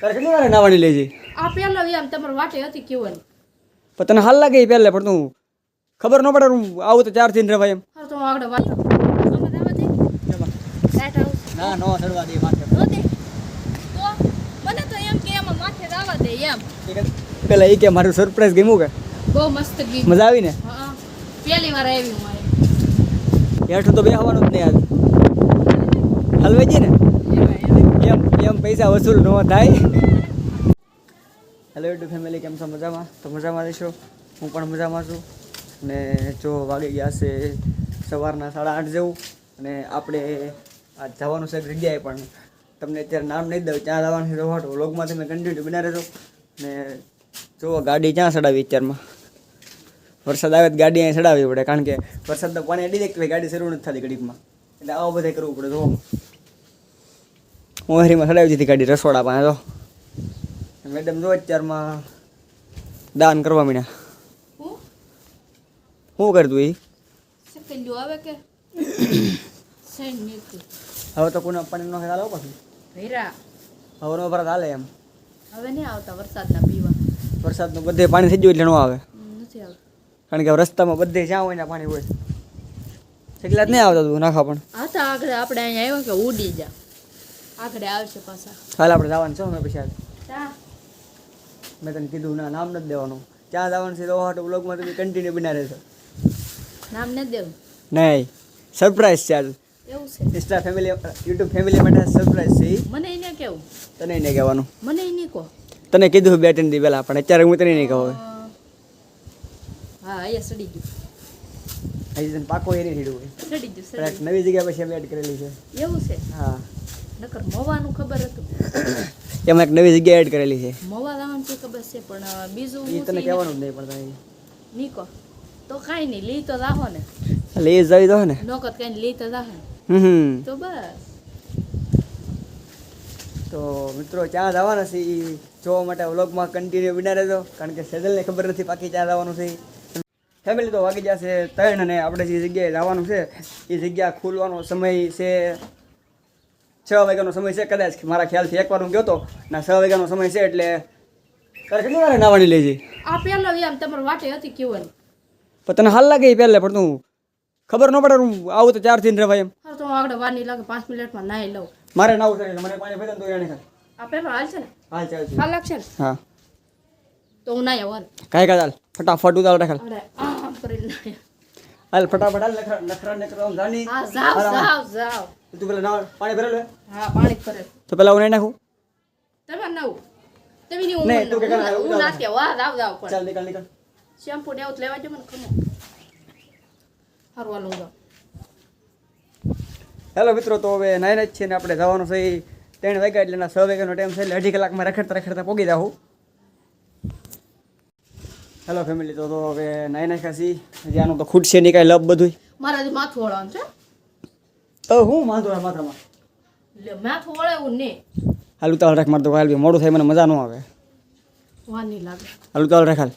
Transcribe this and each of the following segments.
તારે કેટલી વાર નાવાની લેજે? આ પેલો એમ તમારે વાટે હતી કેવાની પણ તને હાલ લાગે પહેલે પણ તું ખબર ન પડે હું આવું તો ચાર થઈને રહેવાય એમ. હા તો આગળ વાત ના નો ચડવા દે માથે. તો મને તો એમ કે એમાં માથે જવા દે એમ. પેલા એ કે મારું સરપ્રાઈઝ ગમ્યું કે? બહુ મસ્ત ગીત મજા આવી ને? હા પહેલી વાર આવી હું મારે. હેઠું તો બેહવાનું જ નહીં આજ હલવાઈ ને? એમ પૈસા વસૂલ ન થાય. હેલો યુટ્યુબ ફેમિલી કેમ છો? મજામાં? તો મજામાં રહેશો? હું પણ મજામાં છું. અને જો વાગી ગયા છે સવારના સાડા આઠ જેવું, અને આપણે આ જવાનું છે જગ્યાએ પણ. તમને અત્યારે નામ નહીં દઉં, ત્યાં જવાનું છે રવાટો વ્લોગમાં તમે કન્ટિન્યુ બના રહેજો. અને જુઓ ગાડી ક્યાં ચડાવી અત્યારમાં? વરસાદ આવે તો ગાડી અહીં ચડાવવી પડે, કારણ કે વરસાદ તો પાણી અડી જાય ગાડી શરૂ નથી થતી ઘડીકમાં. એટલે આવું બધે કરવું પડે જો હું હરીમાં ચડાવી દીધી ગાડી રસોડા પાસે તો મેડમ જો અત્યારમાં દાન કરવા માંડ્યા. હું? શું કરતું એ? આવે કે? હવે તો કોને પાણી નો ખ્યાલ આવો પછી. હવે નો ભરત હાલે એમ. હવે નહીં આવતા વરસાદના પીવા. વરસાદનું બધે પાણી થઈ ગયું એટલે ન આવે. નથી આવતા. કારણ કે રસ્તામાં બધે જ્યાં હોય ને પાણી હોય. એટલા જ નહીં આવતા તું નાખા પણ. હા તો આગળ આપણે અહીંયા આવ્યો કે ઉડી જા. આગળ આવશે પાછા. હાલ આપણે જવાનું છે અમે પછી મેં તને કીધું ના નામ નથી દેવાનું. ક્યાં જવાનું છે તો હાટો બ્લોગમાં તમે કન્ટિન્યુ બના રહેશો. નામ નથી દેવું. નહીં સરપ્રાઈઝ છે આજ. એવું છે. ઇન્સ્ટા ફેમિલી યુટ્યુબ ફેમિલી માટે સરપ્રાઈઝ છે મને એને કેવું તને એને કહેવાનું. મને એને કહો. તને કીધું બે ત્રણ દી પહેલાં પણ અત્યારે હું તને નહીં કહું હા અહીંયા સડી ગયું. હજી તને પાકો એ નહીં થયું સડી ગયું નવી જગ્યા પછી અમે એડ કરેલી છે. એવું છે? હા. નકર મોવાનું ખબર હતું. એમાં એક નવી જગ્યા એડ કરેલી છે. મોવા લાવવાનું છે ખબર છે પણ બીજું એ હું તને કહેવાનું જ નહીં પડતા નીકો. તો કાઈ નહીં લઈ તો જાહો ને. લઈ જઈ દો ને. નોકત કાઈ લઈ તો જાહો. હમ હમ. તો બસ. તો મિત્રો ક્યાં જવાના છે એ જોવા માટે વ્લોગમાં કન્ટિન્યુ બના રહેજો કારણ કે સેજલને ખબર નથી પાકી ક્યાં જવાનું છે. ફેમિલી તો વાગી જશે ત્રણ અને આપણે જે જગ્યાએ જવાનું છે એ જગ્યા ખુલવાનો સમય છે છ વાગ્યાનો સમય છે કદાચ મારા ખ્યાલથી એકવાર હું ગયો હતો ના છ વાગ્યાનો સમય છે એટલે તારે કેટલી વારે નાવાની લેજે? આ પહેલો એમ તમારે વાટે હતી કેવાની પણ તને હાલ લાગે પહેલે પણ તું ખબર ન પડે હું આવું તો ચાર થઈને રહેવાય એમ. હા તો આગળ વાર નહીં લાગે પાંચ મિનિટમાં નાહી લઉં. મારે નાવું છે મને પાણી ભરી તો એને આ પેલો હાલ છે ને? હાલ ચાલ હાલ લાગશે ને? હા. તો હું નાહી આવું કાંઈ કાંઈ ચાલ ફટાફટ ઉતાર રાખલ હાલ. હાલ ફટાફટ હાલ નખરા નખરા નખરા જાની. હા જાવ જાવ જાવ. તું પેલા નાવ પાણી ભરેલું હા? પાણી ભરે તો પેલા હું નહીં નાખું? તમે નવું? તમે ની નહીં, તું કે કર હું. નાખી આવું. હા જાવ જાવ પણ. ચાલ નીકળ નીકળ. શેમ્પુ ને એવું લેવા જો મને ખમો હરવા લઉં હેલો મિત્રો તો હવે નાઈને જ છે ને આપણે જવાનું છે ત્રણ વાગ્યા એટલે છ વાગ્યાનો ટાઈમ છે એટલે અઢી કલાકમાં રખડતા રખડતા પોગી જાઉં હેલો ફેમિલી તો તો હવે નાઈ નાખ્યા છીએ. હજી આનું તો ખૂટશે નહીં કાંઈ લપ બધું મારાથી માથું વળવાનું છે. હું વાંધો આ માથામાં. લે ને. હાલ ઉતાવળ રાખ મારે તો હાલ બી મોડું થાય મને મજા ન આવે. વાર નહીં લાગે. હાલ ઉતાવળ રાખ હાલ.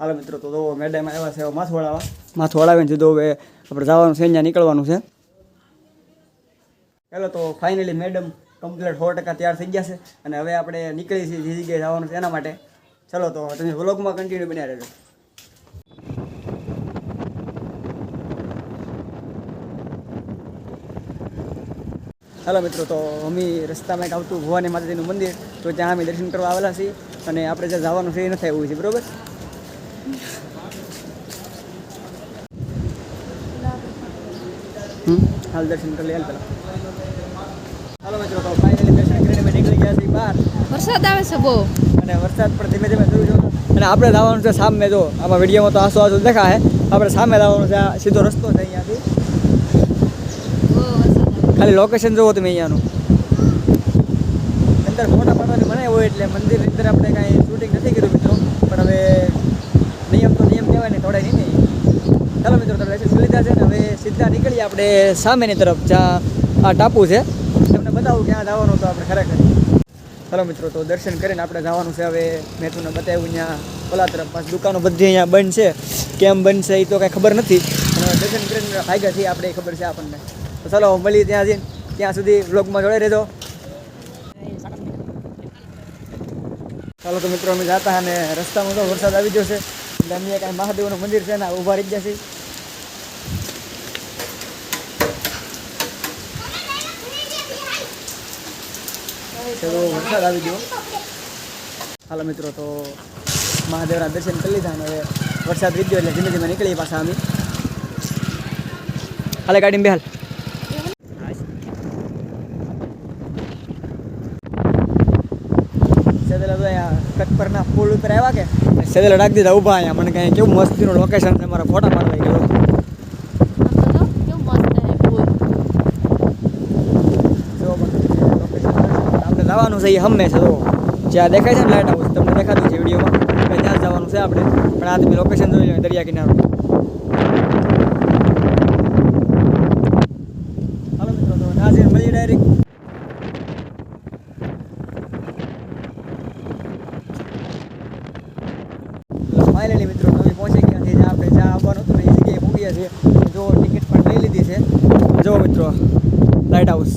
હાલો મિત્રો તો જોવો મેડમ આવ્યા છે માથું વળાવા માથું વળાવીને સીધું હવે આપણે જવાનું છે અહીંયા નીકળવાનું છે. ચાલો તો ફાઇનલી મેડમ કમ્પ્લીટ સો ટકા તૈયાર થઈ ગયા છે અને હવે આપણે નીકળી છીએ જે જગ્યાએ જવાનું છે એના માટે. ચલો તો તમે વ્લોગમાં કન્ટિન્યુ બન્યા રહેજો. હાલો મિત્રો તો અમે રસ્તામાં એક આવતું ભવાની માતાજીનું મંદિર તો ત્યાં અમે દર્શન કરવા આવેલા છીએ અને આપણે જ્યાં જવાનું છે એ નથી આવ્યું છે બરાબર? હમ હાલ દર્શન કરી લઈએ હાલ પેલા. હાલો મિત્રો તો ફાઇનલી દર્શન કરીને અમે નીકળી ગયા છીએ બહાર. વરસાદ આવે છે બહુ. અને વરસાદ પણ ધીમે ધીમે શરૂ થયો અને આપણે જવાનું છે સામે જો આમાં વિડીયોમાં તો આસો આસો દેખાય. આપણે સામે જવાનું છે સીધો રસ્તો છે આવે ખાલી લોકેશન જોવો તમે અહીંયાનું. અંદર ફોટા પાડવાની મને હોય એટલે મંદિરની અંદર આપણે કાંઈ શૂટિંગ નથી કર્યું મિત્રો. પણ હવે નિયમ તો નિયમ કહેવાય ને થોડા નહીં. ચાલો મિત્રો, તમે લાઇસન્સ લીધા છે ને હવે સીધા નીકળીએ આપણે સામેની તરફ, જ્યાં આ ટાપુ છે. તમને બતાવું ક્યાં જવાનું તો આપણે ખરેખર. ચાલો મિત્રો, તો દર્શન કરીને આપણે જવાનું છે હવે. મેં તમને બતાવ્યું અહીંયા ઓલા તરફ પાછી દુકાનો બધી અહીંયા બંધ છે. કેમ બંધ છે એ તો કાંઈ ખબર નથી. પણ દર્શન કરીને ભાગ્યા છીએ આપણે, એ ખબર છે આપણને. તો ચાલો, મળીએ ત્યાં જઈને. ત્યાં સુધી બ્લોગમાં જોડાઈ રહેજો. ચાલો, તો મિત્રો, અમે જતા અને રસ્તામાં તો વરસાદ આવી ગયો છે. એટલે અમે કાંઈ મહાદેવનું મંદિર છે ને ઊભા રહી ગયા છે ચલો, વરસાદ આવી ગયો. હાલો, મિત્રો, તો મહાદેવના દર્શન કરી લીધા અને હવે વરસાદ રીત ગયો એટલે ધીમે ધીમે નીકળીએ પાછા અમે. હાલે, ગાડીમાં બેહાલ. કચ્છ પુલ ઉપર આવ્યા કે સેલ લડાક દીધા ઊભા અહીંયા. મને કાંઈ કેવું મસ્તીનું લોકેશન છે, મારા ફોટા પાડવા ગયો આપણે જવાનું છે એ હંમેશા તો જ્યાં દેખાય છે ને લાઇટ હાઉસ તમને દેખાતું છે વિડીયોમાં ત્યાં જવાનું છે આપણે. પણ આ તમે લોકેશન જોઈ લો, દરિયા કિનારો. હાલો મિત્રો, તો નાઝીર મળીએ ડાયરેક્ટ ફાઇનલી મિત્રો અમે પહોંચી ગયા છીએ જ્યાં આપણે જ્યાં આવવાનું હતું ને એ જગ્યાએ પહોંચ્યા છીએ જો ટિકિટ પણ લઈ લીધી છે જો મિત્રો લાઇટ હાઉસ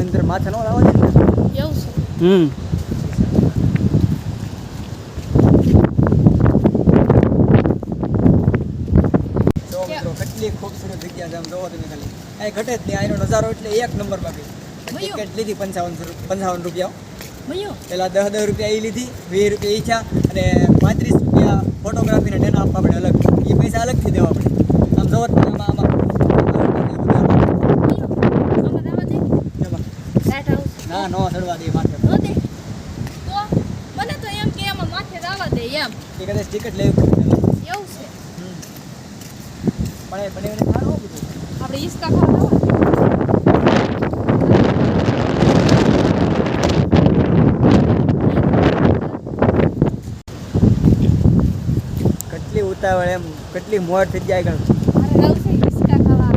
અંદર. માથે ન? લાવવા દે હમ. કેટલી ખૂબસૂરત જગ્યા છે આમ જોવો તમે ખાલી. અહીં ઘટે જ નહીં આનો નજારો એટલે એક નંબર બાકી. ટિકિટ લીધી પંચાવન પંચાવન રૂપિયા. મયો પેલા દસ દસ રૂપિયા એ લીધી વીસ રૂપિયા એ થયા. અને પાંત્રીસ રૂપિયા ફોટોગ્રાફીને ટેન આપવા પડે અલગ. એ પૈસા અલગથી દેવા પડે. આમ જ આમાં આમાં ના નો ચડવા દે માથે તો મને તો એમ કે એમાં માથે જવા દે એમ. એ કદાચ ટિકિટ લેવી એવું છે. પણ એ બને બધું આપણે ઈસકા ખાવા જવા કેટલી ઉતાવળ એમ કેટલી મોડ થઈ જાય ખાવા.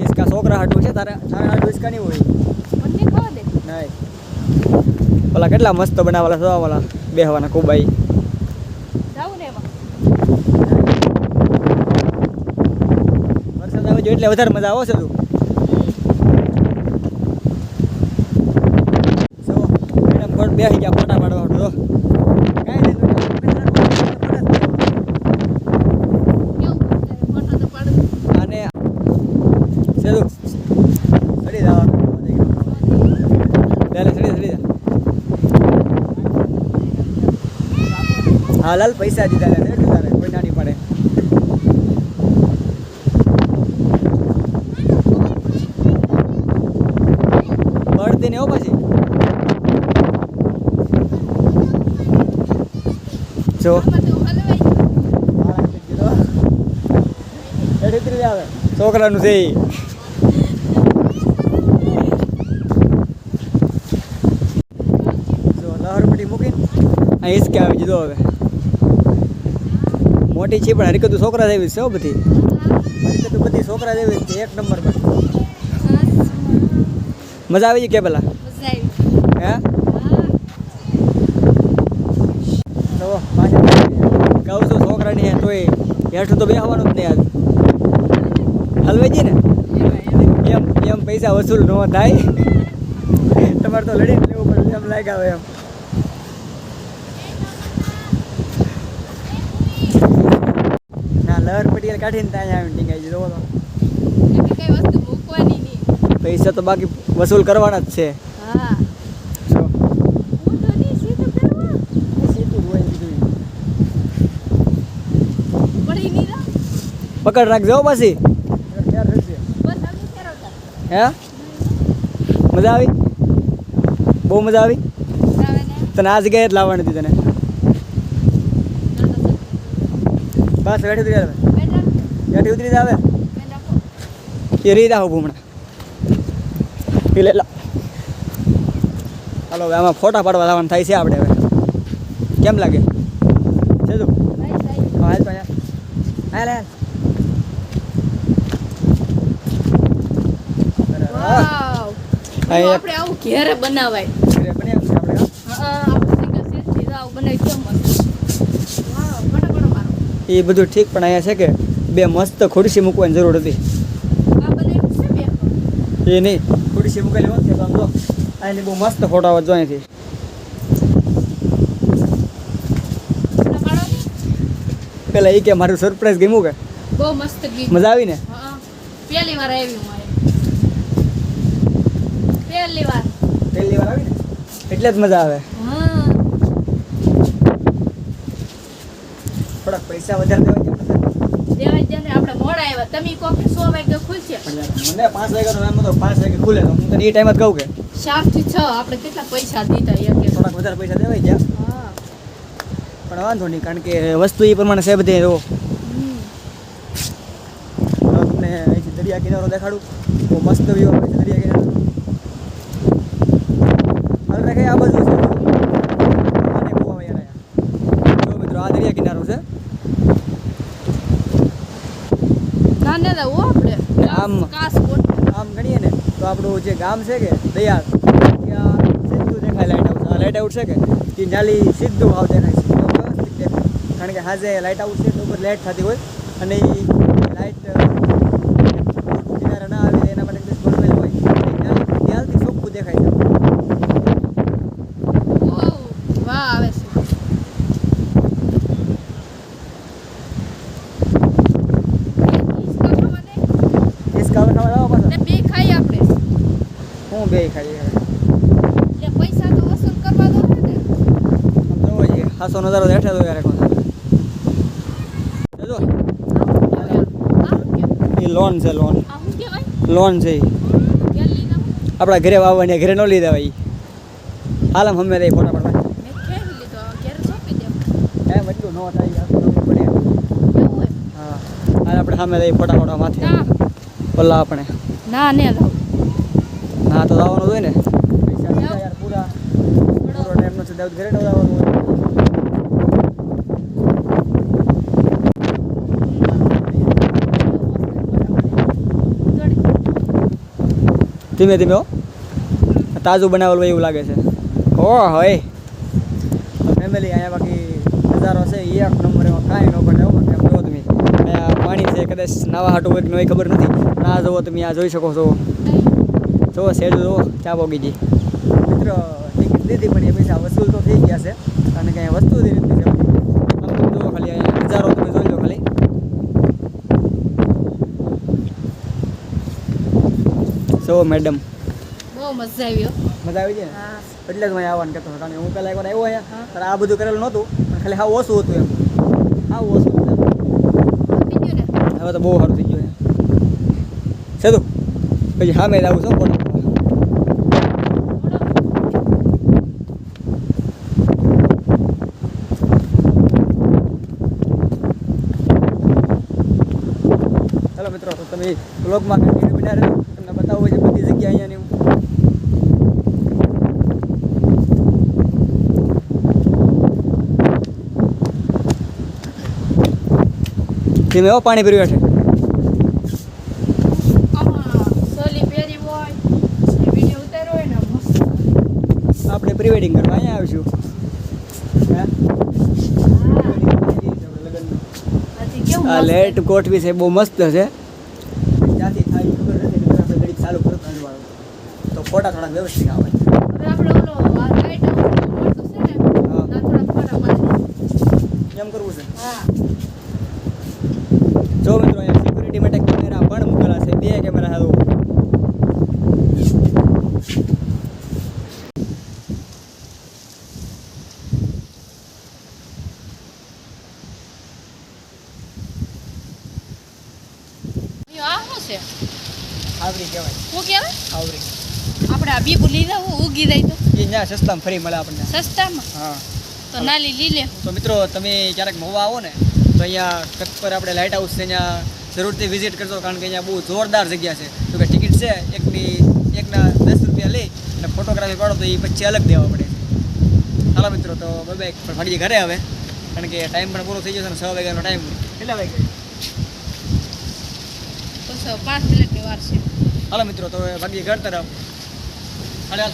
હિસકા છોકરા હાટું છે તારે તારે હાટું હિસકા નહીં હોય. નહીં. પેલા કેટલા મસ્ત બનાવેલા છે ઓલા બેહવાના કુબાઈ જાવું ને એમાં. વરસાદ આવે જો એટલે વધારે મજા આવે છે તું. બેસી ગયા ફોટા પાડવા હાટુ, જો કાંઈ નહીં તું કેવું ફોટો તો પાડું અને સેદુ સડી જવા પહેલે સડી સડી જા હા લાલ પૈસા દીધા દે તારે કોઈ નાની પડે. પડતી ને એવું પછી. જો. છોકરાનું છે જો, લહરપટ્ટી મૂકીને અહીં કે આવી દીધો હવે. મોટી છે પણ હરકતું છોકરા જેવી છે બધી. હરકતું બધી છોકરા જેવી છે એક નંબર પર મજા આવી ગઈ કે પેલા? હે. તો પાછા કહું છું છોકરાની તોય હેઠું તો બેસવાનું જ નહીં આજ. હલવેજી ને? એમ એમ. પૈસા વસૂલ ન થાય. તમારે તો લડીને લેવું પડે એમ લાગ્યા એમ. ના લહર કાઢીને ત્યાં આવીને ટીંગાઈ દીધો તો કઈ વસ્તુ મૂકવાની નહીં. પૈસા તો બાકી વસૂલ કરવાના જ છે. હા. જો. હું તો નહીં સીધું કરવા. સીધું હોય બીજું પડી નહીં રહો પકડ રાખજો પછી. હે? મજા આવી? બહુ મજા આવી? તને આ જગ્યાએ જ લાવવાની હતી તને? બસ વેઠી ઉતરી આવે બેટા ઉતરી આવે એ રહી જાવ હમણાં એ લે હાલો હવે આમાં ફોટા પાડવા લાવવાનું થાય છે આપણે હવે. કેમ લાગે? છે તું? હાલ તો હાલ. આપણે આવું ઘેરે બનાવાય. ઘરે બની આવશે આપણે હા? આપણે આવું બનાવી એ બધું ઠીક પણ અહીંયા છે કે? બે મસ્ત ખુરશી મૂકવાની જરૂર હતી. એ નહીં ખુરશી મૂકેલી હોત ને તો અહીંની બહુ મસ્ત ફોટો આવત જો અહીંથી. પેલા એ કે મારું સરપ્રાઈઝ ગમ્યું કે? બહુ મસ્ત મજા આવી ને? પહેલી વાર આવી પહેલી વાર. પહેલી વાર આવી ને? એટલે જ મજા આવે. થોડાક પૈસા વધારે દેવા જેમ નથી. દેવાય ત્યારે આપણે મોડા આવ્યા તમે કહો કે સો વાગે ખુલશે? પણ મને પાંચ વાગ્યાનો એમ તો પાંચ વાગે ખુલે તો હું તને એ ટાઈમ જ કહું કે. થી છ આપણે કેટલા પૈસા દીધા એક થોડાક વધારે પૈસા દેવાય ગયા. પણ વાંધો નહીં કારણ કે વસ્તુ એ પ્રમાણે છે બધી એવો. તમને અહીંથી દરિયા કિનારો દેખાડું. બહુ મસ્ત વ્યૂ દરિયા કિનારો હાલ દેખાય આ બાજુ છે આને બહુ આવે યાર અહીંયા. જો મિત્રો આ દરિયા કિનારો છે ના આપણે. આમ. કાસકોટ આમ ગણીએ ને તો આપણું જે ગામ છે કે દયાળ ત્યાં સીધું દેખાય લાઇટ હાઉસ આ લાઇટ હાઉસ છે કે એ નાલી સીધું ભાવ દેખાય છે. તો કારણ કે હાજે લાઇટ હાઉસ છે તો ઉપર લાઇટ થતી હોય અને એ લાઇટ કિનારે ના આવે એના માટે કંઈક ગોઠવેલ હોય એટલે નાલી ત્યાંથી ચોખ્ખું દેખાય છે ઓ વાહ આવે છે હિસકા ખાવા દે? હિસકા હવે ખાવા લાવો પાછા ને બે ખાઈ આપણે હું બે ખાલી એટલે પૈસા તો વસૂલ કરવા દો ને. જોવો જોઈએ હાસો નજારો દેખે તો યાર કોણ જો એ લોન છે લોન. લોન છે આપણા ઘરે વાવવાની ઘરે ન લીધા ભાઈ હાલમ હમે રહી ફોટા પડવા. એમ એટલું ન થાય હા. આપણે સામે રહી ફોટા પાડવા માથે. ઓલા આપણે. ના ને ના તો આવવાનું હોય ને. યાર પૂરા નથી દાઉદ ધીમે ધીમે હો. તાજું બનાવેલું એવું લાગે છે. ઓ, હોય. ફેમિલી અહીંયા બાકી નજારો છે એ એક નંબર એમાં કાંઈ ન ઘટે એવું એમ જુઓ તમે. અહીંયા પાણી છે, કદાચ નાવા હાટું હોય કે ખબર નથી. ના જુઓ તમે, આ જોઈ શકો છો. જુઓ સેજ જુઓ ચા પોગી મિત્ર ટિકિટ લીધી પણ એ પૈસા વસૂલ તો થઈ ગયા છે. અને કંઈ વસ્તુ થઈ છે આમ તમે જુઓ ખાલી અહીંયા નજારો તમે જોઈ લો ખાલી. સો મેડમ બહુ મજા આવી હો. મજા આવી છે એટલે જ મેં આવવાનું કહેતો હતો. કારણ કે હું પહેલાં એકવાર આવ્યો અહીંયા. પણ આ બધું કરેલું નહોતું પણ ખાલી હા ઓછું હતું એમ. હા ઓછું હવે તો બહુ સારું થઈ ગયું છે તું પછી હા મેં આવું છું ફોટો ચાલો મિત્રો તો તમે બ્લોગમાં કન્ટિન્યુ બન્યા રહેજો તમને બતાવવું છે બધી જગ્યા અહીંયાની ધીમે એવો. પાણી હોય ને આપણે પ્રી વેડિંગ કરવા અહીંયા આવીશું. આ લેટ ગોઠવી છે બહુ મસ્ત છે ક્યાંથી થાય એ ખબર નથી નકર આપણે ઘડીક ચાલુ કરતા જવાનું તો ફોટા થોડા વ્યવસ્થિત આવે હવે આપણે ઓલો આ લાઈટ હાઉસ મળતું છે ને હા. ના થોડા ફોટા આવે એમ કરવું છે. હા. જો મિત્રો અહીંયા સિક્યુરિટી માટે કેમેરા પણ મૂકેલા છે બે કેમેરા હાલો આ શું છે આવરી કહેવાય શું કહેવાય આવરી આપણે આ બીબુ લીધા હું ઉગી જાય તો એ ત્યાં સસ્તામાં ફરી મળે આપણને. સસ્તામાં? હા. તો નાલી લી લે. તો મિત્રો તમે ક્યારેક મહુવા આવો ને તો અહીંયા કચ્છ પર આપણે લાઇટ હાઉસ છે અહીંયા જરૂરથી વિઝિટ કરજો કારણ કે અહીંયા બહુ જોરદાર જગ્યા છે. તો કે ટિકિટ છે એકની એકના દસ રૂપિયા લઈ અને ફોટોગ્રાફી પાડો તો એ પછી અલગ દેવા પડે હાલો મિત્રો તો બબે ફાડી ઘરે આવે કારણ કે ટાઈમ પણ પૂરો થઈ ગયો છે છ વાગ્યાનો ટાઈમ કેટલા વાગે? હવે પાંચ મિનિટની વાર છે. હાલો મિત્રો તો હવે ભાગીએ ઘર તરફ. હેલો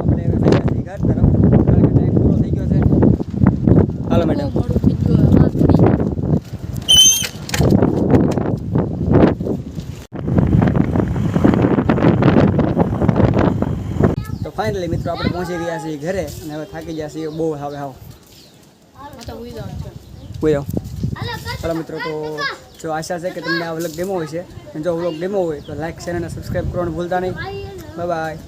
આપણે હવે ભાગ્યા છીએ ઘર તરફ કારણ કે ટાઈમ પૂરો થઈ ગયો છે હાલો મેડમ બહુ મોડું થઈ ગયું હવે વાંધો નહીં. ફાઇનલી મિત્રો આપણે પહોંચી ગયા છીએ ઘરે અને હવે થાકી ગયા છીએ બહુ હવે હાવ. કોઈ ચાલો મિત્રો તો જો આશા છે કે તમને આ વ્લોગ ગેમો હોય છે જો વ્લોગ ગેમો હોય તો લાઈક શેર અને સબસ્ક્રાઈબ કરવાનું ભૂલતા નહીં. બાય